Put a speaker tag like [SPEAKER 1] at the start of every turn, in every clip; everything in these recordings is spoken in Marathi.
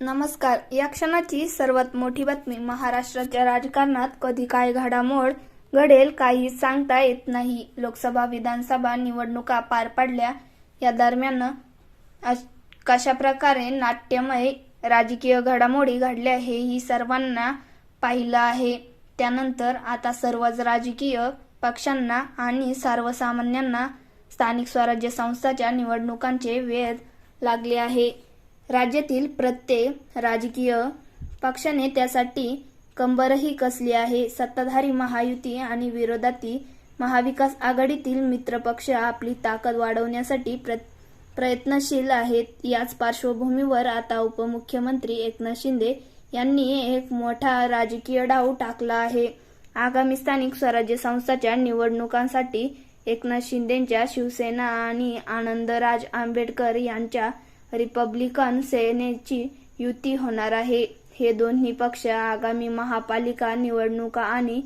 [SPEAKER 1] नमस्कार. या क्षणाची सर्वात मोठी बातमी महाराष्ट्राच्या राजकारणात कधी काय घडामोड घडेल काही सांगता येत नाही. लोकसभा विधानसभा निवडणुका पार पडल्या. या दरम्यान कशा प्रकारे नाट्यमय राजकीय घडामोडी घडल्या हेही सर्वांना पाहिलं आहे. त्यानंतर आता सर्वच राजकीय पक्षांना आणि सर्वसामान्यांना स्थानिक स्वराज्य संस्थाच्या निवडणुकांचे वेध लागले आहे. राज्यातील प्रत्येक राजकीय पक्षाने त्यासाठी कंबरही कसली आहे? सत्ताधारी महायुती आणि विरोधातील महाविकास आघाडीतील मित्रपक्ष आपली ताकद वाढवण्यासाठी प्र प्रयत्नशील आहेत. याच पार्श्वभूमीवर आता उपमुख्यमंत्री एकनाथ शिंदे यांनी एक मोठा राजकीय डाव टाकला आहे. आगामी स्थानिक स्वराज्य संस्थाच्या निवडणुकांसाठी एकनाथ शिंदेच्या शिवसेना आणि आनंदराज आंबेडकर यांच्या रिपब्लिकन सेनेची युती होणार आहे. हे दोन्ही पक्ष आगामी महापालिका निवडणुका आणि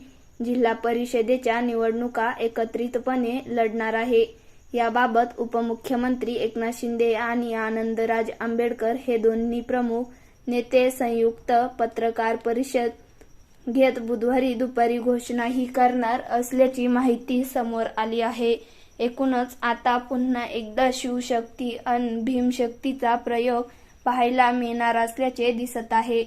[SPEAKER 1] जिल्हा परिषदेच्या निवडणुका एकत्रितपणे लढणार आहे. याबाबत उपमुख्यमंत्री एकनाथ शिंदे आणि आनंदराज आंबेडकर हे दोन्ही प्रमुख नेते संयुक्त पत्रकार परिषद घेत बुधवारी दुपारी घोषणाही करणार असल्याची माहिती समोर आली आहे. एकूणच आता पुन्हा एकदा शिवशक्ती अन भीमशक्तीचा प्रयोग पाहायला मिळणार असल्याचे दिसत आहे.